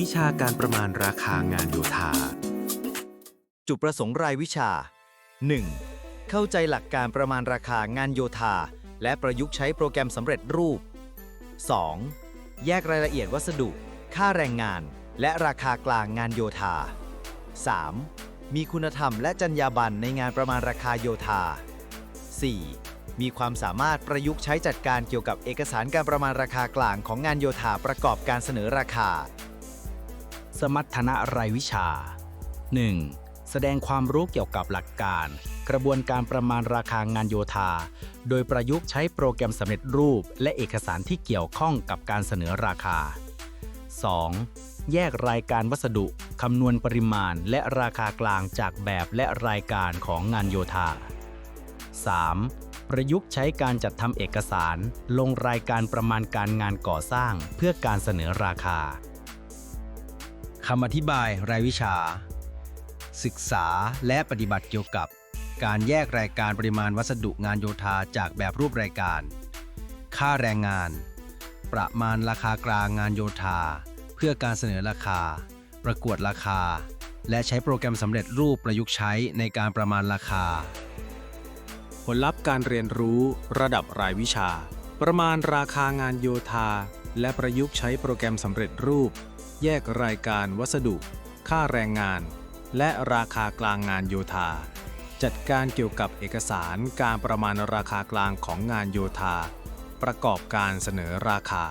วิชาการประมาณราคางานโยธา จุดประสงค์รายวิชา 1. เข้าใจหลักการประมาณราคางานโยธา และประยุกต์ใช้โปรแกรมสำเร็จรูป 2. แยกรายละเอียดวัสดุ ค่าแรงงาน และราคากลางงานโยธา 3. มีคุณธรรมและจรรยาบรรณในงานประมาณราคาโยธา 4. มีความสามารถประยุกต์ใช้จัดการเกี่ยวกับเอกสารการประมาณราคากลางของงานโยธาประกอบการเสนอราคา สมรรถนะรายวิชา 1. แสดงความรู้เกี่ยวกับหลักการ กระบวนการประมาณราคางานโยธา โดยประยุกต์ใช้โปรแกรมสำเร็จรูป และเอกสารที่เกี่ยวข้องกับการเสนอราคา 2. แยกรายการวัสดุคำนวณปริมาณและราคากลางจากแบบและรายการของงานโยธา 3. ประยุกต์ใช้การจัดทำเอกสาร ลงรายการประมาณการงานก่อสร้างเพื่อการเสนอราคาำอธิบายรายวิชา ศึกษาและปฏิบัติเกี่ยวกับ การแยกรายการปริมาณวัสดุงานโยธาจากแบบรูปรายการ ค่าแรงงาน ประมาณราคากลางงานโยธา เพื่อการเสนอราคา ประกวดราคา และใช้โปรแกรมสำเร็จรูปประยุกต์ใช้ในการประมาณราคา ผลลัพธ์การเรียนรู้ระดับรายวิชา ประมาณราคางานโยธา และประยุกต์ใช้โปรแกรมสำเร็จรูป แยกรายการวัสดุ ค่าแรงงาน และราคากลางงานโยธา จัดการเกี่ยวกับเอกสารการประมาณราคากลางของงานโยธา ประกอบการเสนอราคา